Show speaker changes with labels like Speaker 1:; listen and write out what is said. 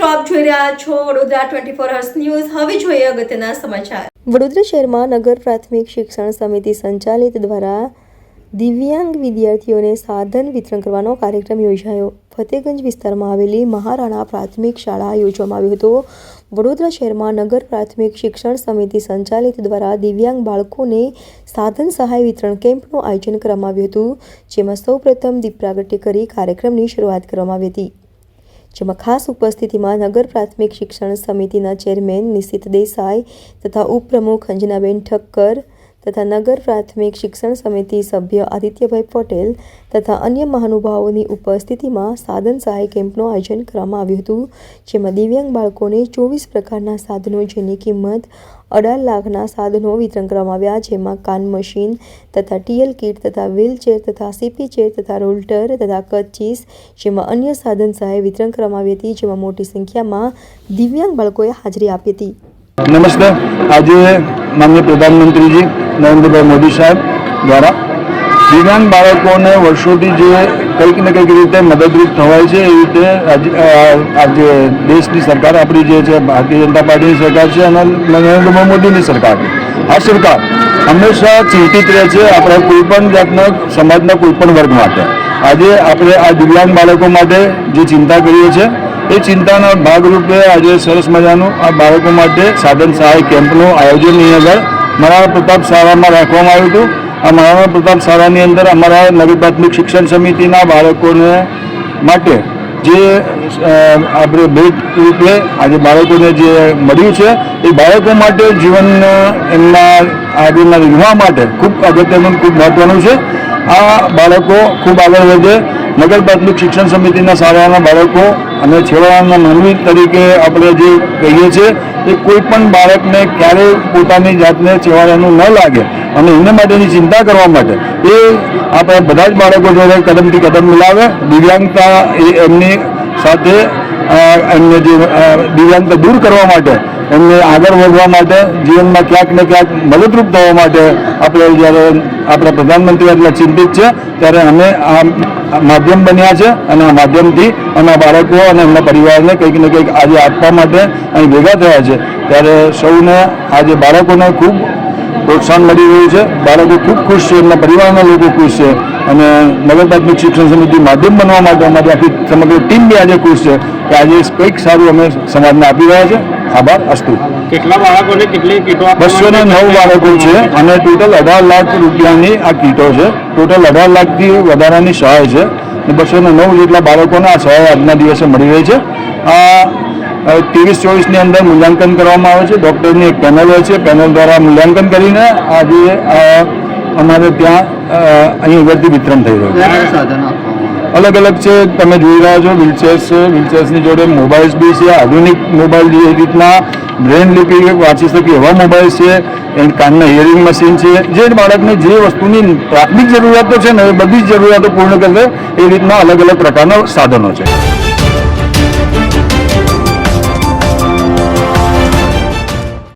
Speaker 1: મિત્રો જોઈ રહ્યા છો વડોદરા ટ્વેન્ટી ફોર ન્યૂઝ હવે જોઈએ અગત્યના સમાચાર.
Speaker 2: વડોદરા શહેરમાં નગર પ્રાથમિક શિક્ષણ સમિતિ સંચાલિત દ્વારા દિવ્યાંગ વિદ્યાર્થીઓને સાધન વિતરણ કરવાનો કાર્યક્રમ યોજાયો. ફતેગંજ વિસ્તારમાં આવેલી મહારાણા પ્રાથમિક શાળા યોજવામાં આવ્યો હતો. વડોદરા શહેરમાં નગર પ્રાથમિક શિક્ષણ સમિતિ સંચાલિત દ્વારા દિવ્યાંગ બાળકોને સાધન સહાય વિતરણ કેમ્પનું આયોજન કરવામાં આવ્યું હતું, જેમાં સૌપ્રથમ દીપ પ્રાગટ્ય કરી કાર્યક્રમની શરૂઆત કરવામાં આવી હતી. જેમાં ખાસ ઉપસ્થિતિમાં નગર પ્રાથમિક શિક્ષણ સમિતિના ચેરમેન નિશિત દેસાઈ તથા ઉપપ્રમુખ અંજનાબેન ઠક્કર તથા નગર પ્રાથમિક શિક્ષણ સમિતિ સભ્ય આદિત્યભાઈ પટેલ તથા અન્ય મહાનુભાવોની ઉપસ્થિતિમાં સાધન સહાય કેમ્પનું આયોજન કરવામાં આવ્યું હતું, જેમાં દિવ્યાંગ બાળકોને ચોવીસ પ્રકારના સાધનો જેની કિંમત અઢાર લાખના સાધનો વિતરણ કરવામાં આવ્યા, જેમાં કાન મશીન તથા ટીએલ કીટ તથા વ્હીલચેર તથા સીપી ચેર તથા રોલ્ટર તથા કચીસ જેમાં અન્ય સાધન સહાય વિતરણ કરવામાં આવી હતી, જેમાં મોટી સંખ્યામાં દિવ્યાંગ બાળકોએ હાજરી આપી હતી.
Speaker 3: નમસ્તે. આજે માન્ય પ્રધાનમંત્રીજી નરેન્દ્રભાઈ મોદી સાહેબ દ્વારા. દિવ્યાંગ બાળકોને વર્ષોથી જે કંઈક ને કંઈક રીતે મદદરૂપ થવાય છે એ રીતે આજે દેશની સરકાર, આપણી જે છે, ભારતીય જનતા પાર્ટીની સરકાર છે અને નરેન્દ્રભાઈ મોદીની સરકાર. આ સરકાર હંમેશા ચિંતિત રહે છે આપણા કોઈપણ જાતના સમાજના કોઈપણ વર્ગ માટે. આજે આપણે આ દિવ્યાંગ બાળકો માટે જે ચિંતા કરીએ છીએ એ ચિંતાના ભાગરૂપે આજે સરસ મજાનું આ બાળકો માટે સાધન સહાય કેમ્પનું આયોજન અહીં આગળ મહારાણા પ્રતાપ શાળામાં રાખવામાં આવ્યું હતું. આ મહારાણા પ્રતાપ શાળાની અંદર અમારા નવી પ્રાથમિક શિક્ષણ સમિતિના બાળકોને માટે જે આપણે ભેટ રૂપે આજે બાળકોને જે મળ્યું છે, એ બાળકો માટે જીવન એમના આગળના વિવાહ માટે ખૂબ અગત્યનું, ખૂબ મહત્વનું છે. આ બાળકો ખૂબ આગળ વધે નગર શિક્ષણ સમિતિના શાળાના બાળકો અને છેવાડાના માનવી તરીકે આપણે જે કહીએ છીએ એ કોઈ પણ બાળકને ક્યારેય પોતાની જાતને છેવાડાનું ન લાગે અને એના માટેની ચિંતા કરવા માટે એ આપણે બધા જ બાળકો જોડે કદમથી કદમ મિલાવે. દિવ્યાંગતા એ એમની સાથે એમને જે દિવ્યાંગતા દૂર કરવા માટે, એમને આગળ વધવા માટે, જીવનમાં ક્યાંક ને ક્યાંક મદદરૂપ થવા માટે આપણે જ્યારે આપણા પ્રધાનમંત્રી એટલા ચિંતિત છે, ત્યારે અમે આ માધ્યમ બન્યા છે અને આ માધ્યમથી અમે બાળકો અને એમના પરિવારને કંઈક ને કંઈક આજે આપવા માટે અહીં ભેગા થયા છે. ત્યારે સૌને આજે બાળકોને ખૂબ પ્રોત્સાહન મળી રહ્યું છે. બાળકો ખૂબ ખુશ છે એમના પરિવારના લોકો ખુશ છે અને નગર પ્રાથમિક શિક્ષણ સમિતિ માધ્યમ બનવા માટે અમારી આખી સમગ્ર ટીમ બી આજે ખુશ છે કે આજે કંઈક સારું અમે સમાજને આપી રહ્યા છે. આભાર અસ્તુ.
Speaker 4: કેટલા બાળકોને કેટલી કીટો
Speaker 3: બસો ને નવ બાળકો છે અને ટોટલ અઢાર લાખ રૂપિયાની આ કીટો છે. ટોટલ અઢાર લાખથી વધારાની સહાય છે. બસો ને નવ જેટલા બાળકોને આ સહાય આજના દિવસે મળી રહી છે. આ ત્રેવીસ ચોવીસની અંદર મૂલ્યાંકન કરવામાં આવે છે. ડૉક્ટરની એક પેનલ હોય છે. પેનલ દ્વારા મૂલ્યાંકન કરીને આજે અમારે ત્યાં અહીં આગળથી વિતરણ થઈ રહ્યું છે. અલગ અલગ છે તમે જોઈ રહ્યા છો વ્હીલચેર્સ છે. વ્હીલચેર્સની જોડે મોબાઈલ્સ બી છે. આધુનિક મોબાઈલ જે રીતના બ્રેન લિપી વાંચી શકે એવા મોબાઈલ છે. એન્ડ કાનના હિયરિંગ મશીન છે. જે બાળકને જે વસ્તુની પ્રાથમિક જરૂરિયાતો છે ને એ બધી જ જરૂરિયાતો પૂર્ણ કરશે એ રીતના અલગ અલગ પ્રકારના સાધનો છે.